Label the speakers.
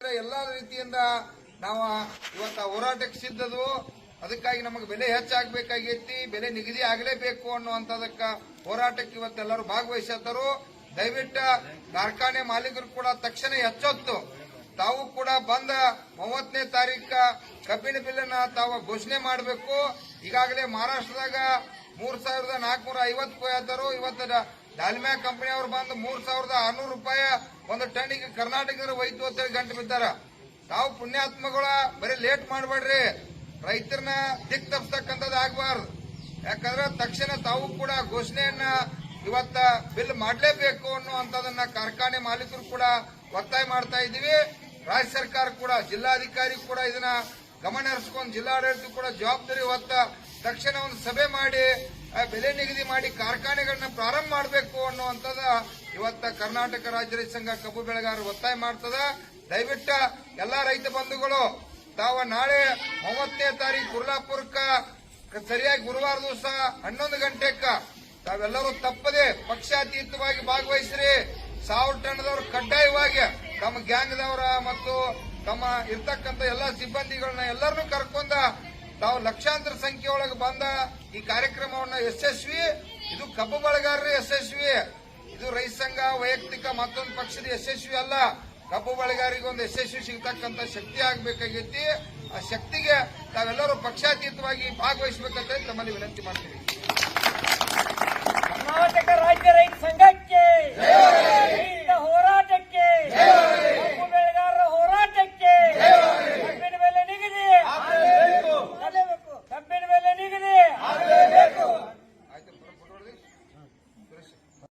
Speaker 1: ಎಲ್ಲಾ ರೀತಿಯಿಂದ ನಾವು ಇವತ್ತ ಹೋರಾಟಕ್ಕೆ ಸಿದ್ಧದು. ಅದಕ್ಕಾಗಿ ನಮಗೆ ಬೆಲೆ ಹೆಚ್ಚಾಗಬೇಕಾಗೈತಿ ಬೆಲೆ ನಿಗದಿ ಆಗಲೇಬೇಕು ಅನ್ನುವಂಥದಕ್ಕ ಹೋರಾಟಕ್ಕೆ ಇವತ್ತೆಲ್ಲರೂ ಭಾಗವಹಿಸತ್ತರು ದಯವಿಟ್ಟು ಕಾರ್ಖಾನೆ ಮಾಲೀಕರು ಕೂಡ ತಕ್ಷಣ ಎಚ್ಚೊತ್ತು. ತಾವು ಕೂಡ ಬಂದ ಮೂವತ್ತನೇ ತಾರೀಕ ಕಬ್ಬಿನ ಬಿಲ್ಲನ್ನ ತಾವು ಘೋಷಣೆ ಮಾಡಬೇಕು. ಈಗಾಗಲೇ ಮಹಾರಾಷ್ಟ್ರದಾಗ ಮೂರ್ ಸಾವಿರದ ನಾಲ್ಕನೂರ ಐವತ್ತು ಕೊಯ್ಯತ್ತಾರು ಇವತ್ತು ಡಾಲ್ಮಿಯಾ ಕಂಪನಿ ಅವರು ಬಂದು ಮೂರ್ ಸಾವಿರದ ಆರ್ನೂರು ರೂಪಾಯಿ ಒಂದು ಟನ್ನಿಗೆ ಕರ್ನಾಟಕದ ಒಯ್ತು ಅಂತೇಳಿ ಗಂಟು ಬಿದ್ದಾರ. ತಾವು ಪುಣ್ಯಾತ್ಮಗಳ ಬರೀ ಲೇಟ್ ಮಾಡಬೇಡ್ರಿ. ರೈತರನ್ನ ದಿಕ್ ತಪ್ಪಿಸ್ತಕ್ಕಂಥದ್ದು ಆಗಬಾರ್ದು. ಯಾಕಂದ್ರೆ ತಕ್ಷಣ ತಾವು ಕೂಡ ಘೋಷಣೆಯನ್ನ ಇವತ್ತ ಬಿಲ್ ಮಾಡಲೇಬೇಕು ಅನ್ನುವಂಥದ್ದನ್ನ ಕಾರ್ಖಾನೆ ಮಾಲೀಕರು ಕೂಡ ಒತ್ತಾಯ ಮಾಡ್ತಾ ಇದ್ದೀವಿ. ರಾಜ್ಯ ಸರ್ಕಾರ ಕೂಡ, ಜಿಲ್ಲಾಧಿಕಾರಿ ಕೂಡ ಇದನ್ನ ಗಮನ ಹರಿಸ್ಕೊಂಡು ಜಿಲ್ಲಾಡಳಿತ ಕೂಡ ಜವಾಬ್ದಾರಿ ಹೊತ್ತ ತಕ್ಷಣ ಒಂದು ಸಭೆ ಮಾಡಿ ಬೆಲೆ ನಿಗದಿ ಮಾಡಿ ಕಾರ್ಖಾನೆಗಳನ್ನ ಪ್ರಾರಂಭ ಮಾಡಬೇಕು ಅನ್ನುವಂಥದ್ದು ಇವತ್ತ ಕರ್ನಾಟಕ ರಾಜ್ಯ ರೈತ ಸಂಘ ಕಬ್ಬು ಬೆಳೆಗಾರರು ಒತ್ತಾಯ ಮಾಡ್ತದ. ದಯವಿಟ್ಟು ಎಲ್ಲಾ ರೈತ ಬಂಧುಗಳು, ತಾವು ನಾಳೆ ಮೂವತ್ತನೇ ತಾರೀಕು ಗುರ್ಲಾಪುರಕ್ಕ ಸರಿಯಾಗಿ ಗುರುವಾರ ದಿವಸ ಹನ್ನೊಂದು ಗಂಟೆಕ್ಕ ತಾವೆಲ್ಲರೂ ತಪ್ಪದೆ ಪಕ್ಷಾತೀತವಾಗಿ ಭಾಗವಹಿಸ್ರಿ. ಸಾವಿರ ಟನ್ದವರು ಕಡ್ಡಾಯವಾಗಿ ತಮ್ಮ ಗ್ಯಾಂಗ್ದವರ ಮತ್ತು ತಮ್ಮ ಇರ್ತಕ್ಕಂಥ ಎಲ್ಲಾ ಸಿಬ್ಬಂದಿಗಳನ್ನ ಎಲ್ಲರನ್ನೂ ಕರ್ಕೊಂಡ ತಾವು ಲಕ್ಷಾಂತರ ಸಂಖ್ಯೆಯೊಳಗೆ ಬಂದ ಈ ಕಾರ್ಯಕ್ರಮವನ್ನ ಯಶಸ್ವಿ. ಇದು ಕಬ್ಬು ಬೆಳೆಗಾರರ ಯಶಸ್ವಿ. ಇದು ರೈತ ಸಂಘ, ವೈಯಕ್ತಿಕ ಮತ್ತೊಂದು ಪಕ್ಷದ ಯಶಸ್ವಿ ಅಲ್ಲ. ಕಬ್ಬು ಬೆಳೆಗಾರಿಗೆ ಒಂದು ಯಶಸ್ವಿ ಸಿಗ್ತಕ್ಕಂಥ ಶಕ್ತಿ ಆಗ್ಬೇಕಾಗೈತಿ. ಆ ಶಕ್ತಿಗೆ ತಾವೆಲ್ಲರೂ ಪಕ್ಷಾತೀತವಾಗಿ ಭಾಗವಹಿಸಬೇಕಂತ ತಮ್ಮಲ್ಲಿ ವಿನಂತಿ ಮಾಡ್ತೀವಿ